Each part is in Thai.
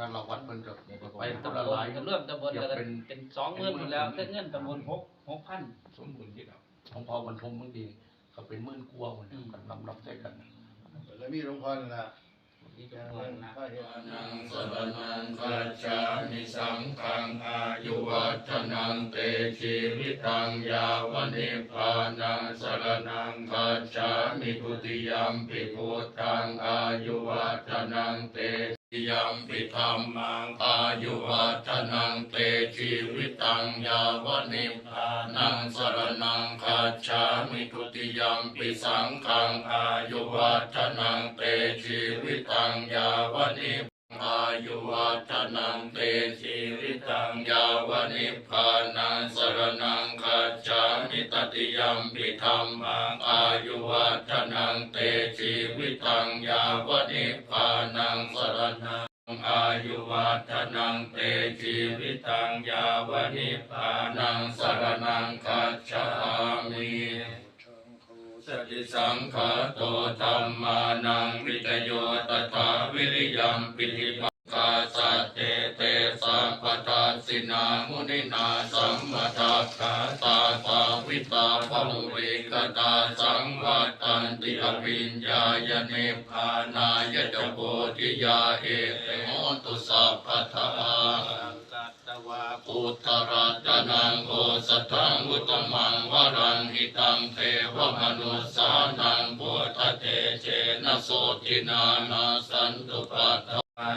ถ้าเราวัดเพิ่นกับไปตำละบลหลายก็เริ่มตำบลอย่าก็เป็นเป็นสองหมื่นหมดแล้วแต่เงินตำบลหกหกพันสมบูรณ์ที่เราของพอบรรทมบางทีก็เป็นหมื่นกว่าคนนะกันนำรับใช้กันแล้วมีหลวงพ่อนี่ล่ะนี่จะพอนนะข้าเห็นนังสรนังคัจฉามิสังฆังอายุวัฒนังเตชีวิตังยาวนิพพานังสรนังคัจฉามิทุติยมปิพุทธังอายุวัฒนังเต ยัมปิธรรมังอายุวัฒนังเตชีวิตังยาวนิพานังสรนังคาชามิทุติยัมปิสังขังอายุวัฒนังเตชีวิตังยาวนิ อายุวัฒนังเตชีวิตังยาวนิพพานังสรนังคัจามิตติยัมปิธรรมังอายุวัฒนังเตชีวิตังยาวนิพพานังสรนังอายุวัฒนังเตชีวิตังยาวนิพพานังสรนังคัจามิ ติสังขาโตธรรมานังวิจโยตถาวิริยัมปิธิปัสสะสัตเตเตสัมปทาสินามุนินาสัมมทาขาตาตาวิตาภมุเวกตาสังวัตันติอภิญญายเนพานายจโพธิยาเอเตโหตุสัพพทากัตต วาอุตตรัตนังโอสถังอุตมังวรังหิตังเทวมนุสานังพุทธเตเจนะโสตินานาสันตุปัต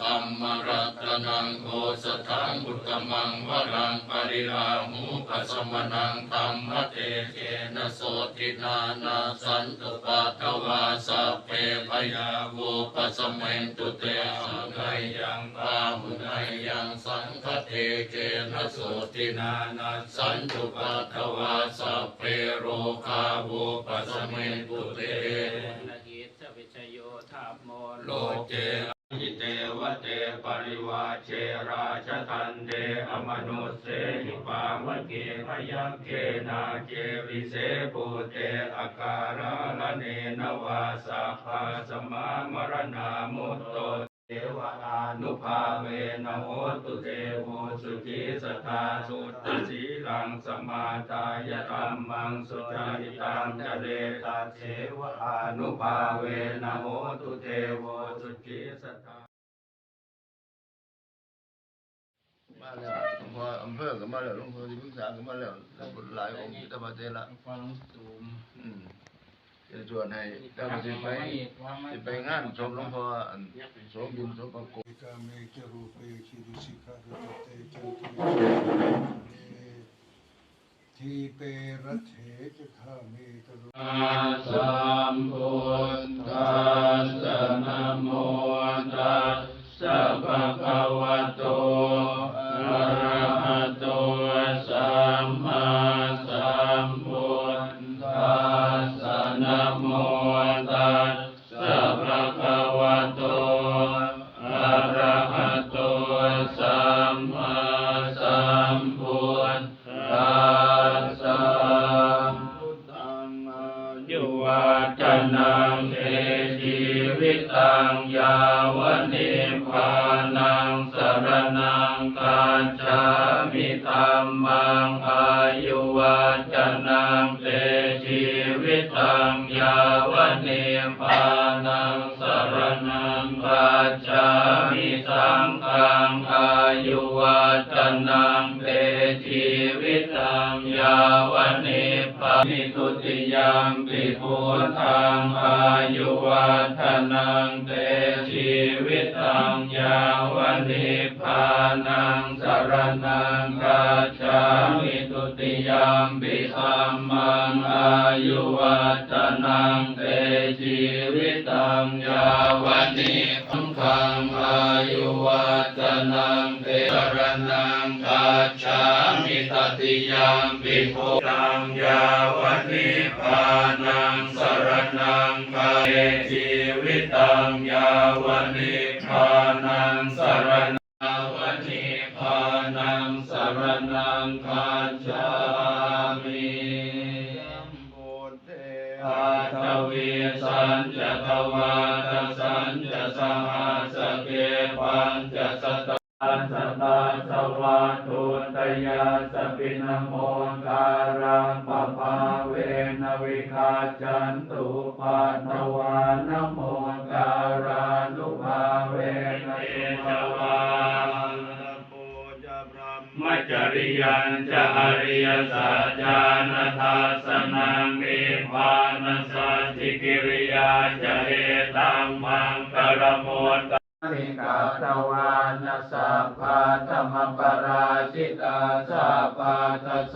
ธรรมรัตนังโอสถังอุตมังวรังปริราหูปัสมนังธรรมเตเจนะโสตินานาสันตุปัตวาสัพเพพยาโวปัสเมนตุเตสังไกยังปาหุนยยังสังฆ เทเจนะโสตินานาสันตุปัตถวาสัพเพโรคาโวปัสเมนตุเตนาหิตวิชโยธาโมโลเจหิเตวเตปริวาเชราชทันเดอมนุสเสหิปาวเกพยัคเกนาเจวิเสปุเตอาการาลเนนวาสัพพะสมามรณามุตโต เทวานุภาเวนะโหตุเทโวสุขีสตาสุตตสีลังสมาทายตัมมังสุจาริตังจะเดตาเทวานุภาเวนะโหตุเทโวสุขีสตามาแล้วหลวงพ่ออำเภอก็มาแล้วหลวงพ่อที่ปรึกษาก็มาแล้วแล้วหลายองค์ที่ตะประเทศละฟังตูมอืม จะชวนให้ถ้ามัสิไปสิไปงานชมหลวงพ่ออันสมบินโสภกุลกาเมจรูปเยคิรุสิกาเมิทีเตระเถจธามีตรุสัมพุทธัะนโมตัสสะภะคะวะโตอะระ เอชีวิตังยาวนิพพานังสรนังกาจจามิสังฆังอายุวัฒนังเอชีวิตังยาวนิพพานิทุติยมปิพุทธังอายุวัฒนังเตชีวิตังยาวนิ นังสรนังกัจฉามิทุติยามปิธัมมังอายุวัฒนังเตชีวิตังยาวนิพพานังอายุวัฒนังเตสรนังกัจฉามิตติยามปิโพุทธังยาวนิพพานังสรนังคาเอชีวิตังยาวนิพพานังสร ตุปาทวานโมการานุภาเวนสุวามัจจริยันจะอริยสัจจานทัสสนังนิพพานสัจจิกิริยาจะเอตังมังกรมุต ตมิกาตวานัสสะพาธรรมปราชิตาสัพพาทโส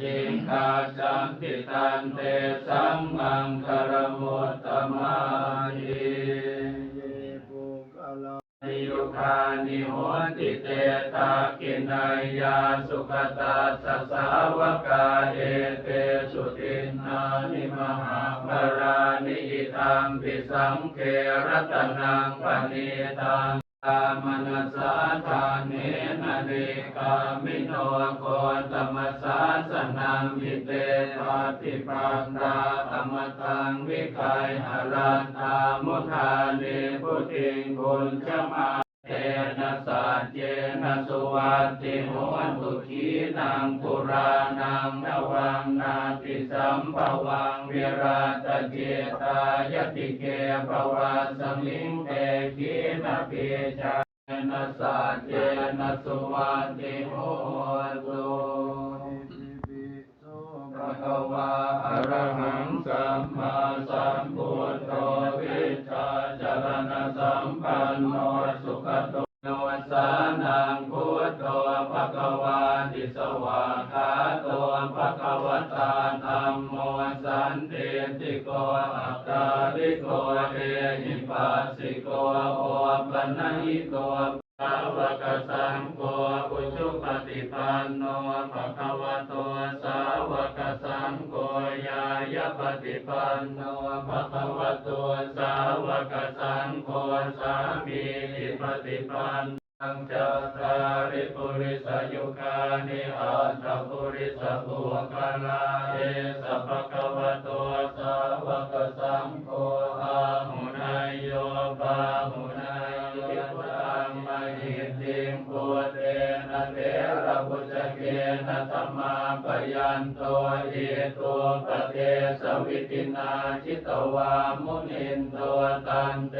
จิงคาจันติตันเตสัมมังกรมุตตมานินิยุคานิโหติเตตากินายาสุขตาสสาวกาเอเต ตังปิสังเครัตนังปณิตังกามนัสสาทานเนนะเนกามิโนโกตมัสสาสนังมิเตปฏิปันตาธรรมตังวิกายหรันตามุทานิพุติงบุญจมา นะสัจเจนะสุวัตติโหตุขีนังปุรานังนวังนาติสัมภวังวิราตเจตายติเกภวะสมิงเตขีนะปิจานะสัจเจนะสุวัตติโหตุภะคะวะอะระหังสัมมาสัมพุท สันติติโกอัตตาริโกเอหิปัสสิโกโอปันญิโกสาวกสังโฆปุชุปฏิปันโนภะคะวะโตสาวกสังโฆยายปฏิปันโนภะคะวะโตสาวกสังโฆสามีจิปฏิปัน งจัตตาริปุริสยุคานิอัตถปุริสบุคลาเอสะภะคะวะโตสาวกสังโฆอาหุนายโยบาหุนายโยตังมหิติงพุเตนะเตระพุจเกนะธรรมาปยันโตเอโตปะเทสวิตินาชิตวามุนินโตตันเต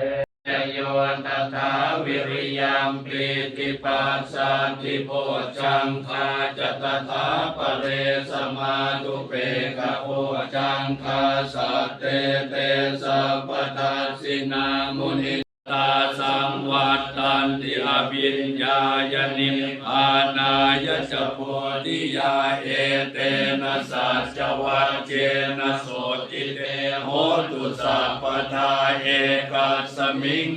ยโยตัถา วิริยังปีติปัสสันติโพชังคาจตถาปะเรสมาตุเปกะโอจังคาสัตเตเตสัพทัสสินามุนิตาสังวัตตันติอภิญญายนิพานายจโพธิยาเอเตนะสัจวัจเจนะโสติเตโหตุสัพพทาเอกัสสมิง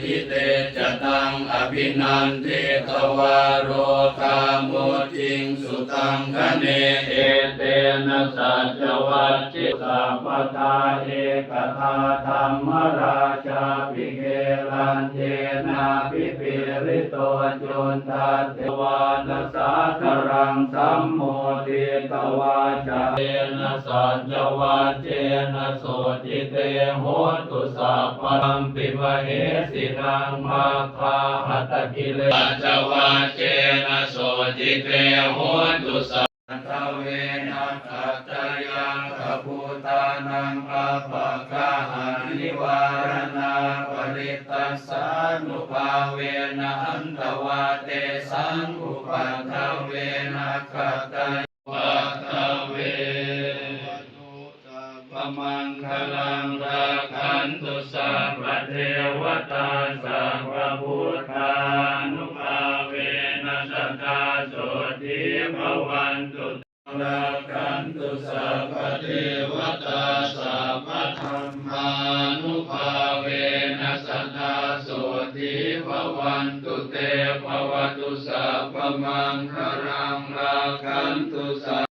หิเตจตังอภินันเทตวารโรคามุทิงสุตังคเนเอเตนะสัจวัจจิสัพพทาเอกทาธรรมราชาปิเกลันเจนาปิปิริโตจุนทัตเทวานัสาครังสัมโมติตวาจาเตนะสัจวัจเจนะโสติเตโหตุสัพพังปิมเหสินังมาคาหัตกิเลสจวาเจนะโสติเตโหตุสัพทเวนะขัตตยังขภูตานังปะปะกะหันิวารณาปริตัสานุภาเวนะอันตวาเตสังอุปัฏฐเวนะขัตต ถิภวันตุเตภวตุสัพพมังครังราคันตุสั